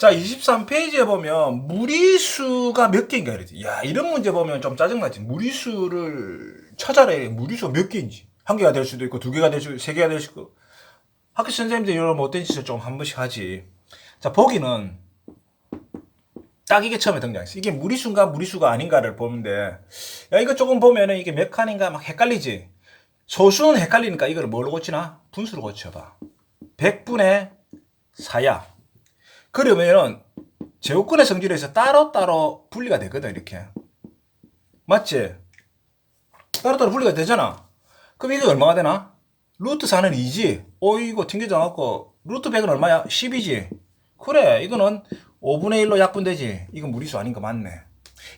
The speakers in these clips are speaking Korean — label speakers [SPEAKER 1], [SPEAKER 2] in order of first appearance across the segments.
[SPEAKER 1] 자, 23페이지에 보면 무리수가 몇 개인가 이러지. 야, 이런 문제 보면 좀 짜증나지. 무리수를 찾아라. 무리수가 몇 개인지. 한 개가 될 수도 있고, 두 개가 될 수도 있고, 세 개가 될 수도 있고. 학교 선생님들 이런 못된 짓을 좀 한 번씩 하지. 자, 보기는 딱 이게 처음에 등장했어. 이게 무리수인가 무리수가 아닌가를 보는데, 야, 이거 조금 보면은 이게 몇 칸인가 막 헷갈리지. 소수는 헷갈리니까 이걸 뭘로 고치나? 분수로 고쳐봐. 100분의 4야. 그러면은 제곱근의 성질에서 따로따로 분리가 되거든, 이렇게. 맞지? 따로따로 분리가 되잖아. 그럼 이게 얼마가 되나? 루트 4는 2지. 어이구, 튕겨져 갖고 루트 100은 얼마야? 10이지. 그래, 이거는 5분의 1로 약분되지. 이건 무리수 아닌 거 맞네.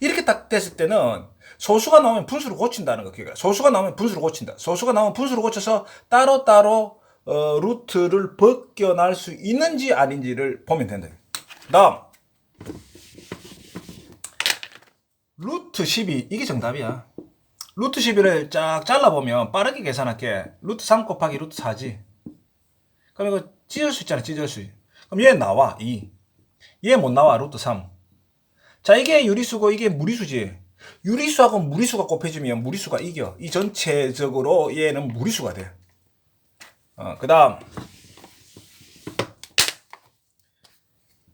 [SPEAKER 1] 이렇게 딱 됐을 때는 소수가 나오면 분수로 고친다는 거 기억해. 소수가 나오면 분수로 고친다. 소수가 나오면 분수로 고쳐서 따로따로 어, 루트를 벗겨날 수 있는지 아닌지를 보면 된다. 다음 루트 12 이게 정답이야. 루트 12를 쫙 잘라보면 빠르게 계산할게. 루트 3 곱하기 루트 4지. 그럼 이거 찢을 수 있잖아, 찢을 수. 그럼 얘 나와, 2. 얘 못 나와, 루트 3. 자, 이게 유리수고 이게 무리수지. 유리수하고 무리수가 곱해지면 무리수가 이겨. 이 전체적으로 얘는 무리수가 돼. 어, 그 다음.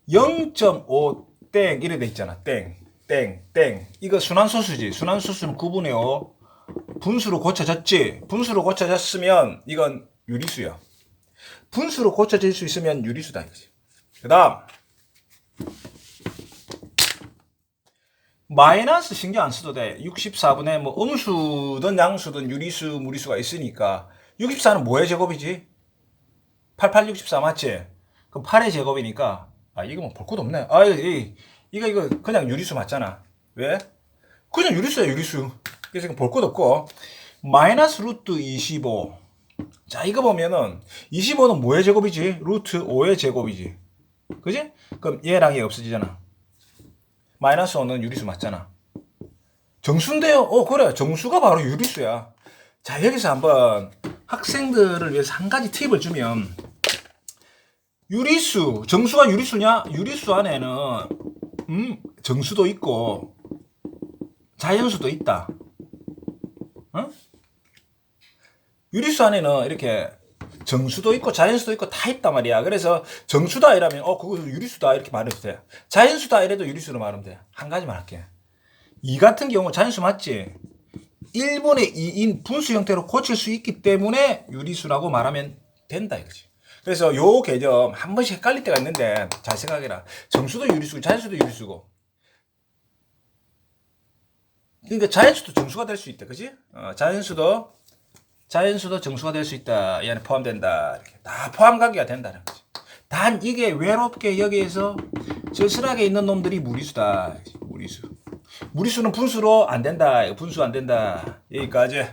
[SPEAKER 1] 0.5땡 이래 돼 있잖아. 땡, 땡, 땡. 이거 순환소수지. 순환소수는 9분의 5. 분수로 고쳐졌지. 분수로 고쳐졌으면 이건 유리수야. 분수로 고쳐질 수 있으면 유리수다 이거지. 그 다음. 마이너스 신경 안 써도 돼. 64분의 뭐 음수든 양수든 유리수, 무리수가 있으니까 64는 뭐의 제곱이지? 88, 64 맞지? 그럼 8의 제곱이니까 아 이거 뭐 볼 것도 없네. 아 이, 이 거 이거 그냥 유리수 맞잖아. 왜? 그냥 유리수야 유리수. 그래서 볼 것도 없고 마이너스 루트 25. 자 이거 보면은 25는 뭐의 제곱이지? 루트 5의 제곱이지. 그지? 그럼 얘랑 얘 없어지잖아. 마이너스 5는 유리수 맞잖아. 정수인데요? 어, 그래. 정수가 바로 유리수야. 자, 여기서 한번 학생들을 위해서 한 가지 팁을 주면, 유리수, 정수가 유리수냐? 유리수 안에는, 음, 정수도 있고, 자연수도 있다. 어? 유리수 안에는 이렇게 정수도 있고 자연수도 있고 다 있단 말이야. 그래서 정수다 이러면 어 그거 유리수다 이렇게 말해도 돼. 자연수다 이래도 유리수로 말하면 돼. 한 가지만 할게. 이 같은 경우 자연수 맞지? 1분의 2인 분수 형태로 고칠 수 있기 때문에 유리수라고 말하면 된다 이거지. 그래서 요 개념 한 번씩 헷갈릴 때가 있는데 잘 생각해라. 정수도 유리수고 자연수도 유리수고. 그러니까 자연수도 정수가 될 수 있다. 그지? 어, 자연수도 자연수도 정수가 될 수 있다. 이 안에 포함된다. 이렇게 다 포함 관계가 된다는 거지. 단 이게 외롭게 여기에서 쓸쓸하게 있는 놈들이 무리수다. 무리수. 무리수는 분수로 안 된다. 분수 안 된다. 여기까지.